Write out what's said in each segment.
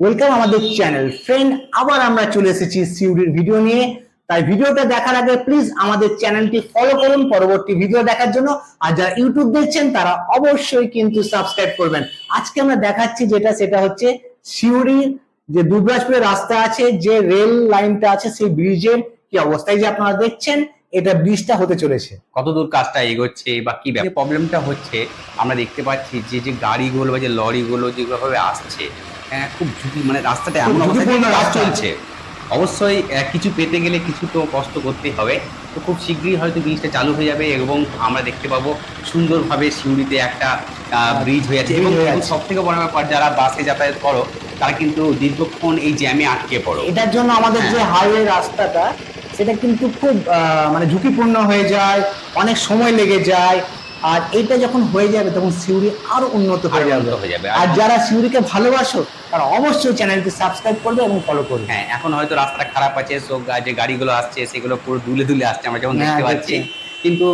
Welcome আমাদের channel friend আবার আমরা চলে এসেছি সিউডির ভিডিও নিয়ে। তাই ভিডিওটা দেখার আগে প্লিজ আমাদের চ্যানেলটি ফলো করুন পরবর্তী ভিডিও দেখার জন্য। আর যারা ইউটিউব দেখছেন তারা অবশ্যই কিন্তু সাবস্ক্রাইব করবেন। আজকে আমরা দেখাচ্ছি যেটা সেটা হচ্ছে সিউড়ির যে দুবরাজপুরের রাস্তা আছে যে রেল লাইনটা আছে সেই ব্রিজের কি অবস্থায় যে আপনারা দেখছেন এটা ব্রিজটা হতে চলেছে। কতদূর কাজটা এগোচ্ছে বা কি ব্যাপার? প্রবলেমটা হচ্ছে আমরা দেখতে পাচ্ছি যে যে গাড়িগুলো বা যে লরিগুলো যেভাবে আসছে খুব ঝুঁকি মানে রাস্তাটা এমন অবস্থায় কাজ চলছে। অবশ্যই কিছু পেতে গেলে কিছু তো কষ্ট করতেই হবে। তো খুব শীঘ্রই হয়তো জিনিসটা চালু হয়ে যাবে এবং আমরা দেখতে পাবো সুন্দরভাবে সিউড়িতে একটা ব্রিজ হয়ে যাচ্ছে এবং হয়ে। সব থেকে বড় ব্যাপার যারা বাসে যাতায়াত করো তারা কিন্তু দীর্ঘক্ষণ এই জ্যামে আটকে পড়ো। এটার জন্য আমাদের যে হ্যাঁ। হাইওয়ে রাস্তাটা সেটা কিন্তু খুব মানে ঝুঁকিপূর্ণ হয়ে যায় অনেক সময় লেগে যায়। আর এটা যখন হয়ে যাবে তখন সিউড়ি আরও উন্নত হয়ে যাবে। আর যারা সিউড়িকে ভালোবাসো তারা অবশ্যই চ্যানেলটি সাবস্ক্রাইব করবে এবং ফলো করবে। হ্যাঁ এখন হয়তো রাস্তা খারাপ আছে সো যে গাড়িগুলো আসছে সেগুলো পুরো দুলে দুলে আসছে আমরা যখন হ্যাঁ, দেখতে পাচ্ছি। কিন্তু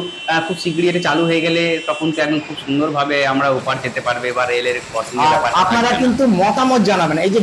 খুব শীঘ্রই এটা চালু হয়ে গেলে তখন তো একদম খুব সুন্দরভাবে আমরা ওপার যেতে পারবে বা রেলের আপনারা কিন্তু মতামত জানাবেন। এই যে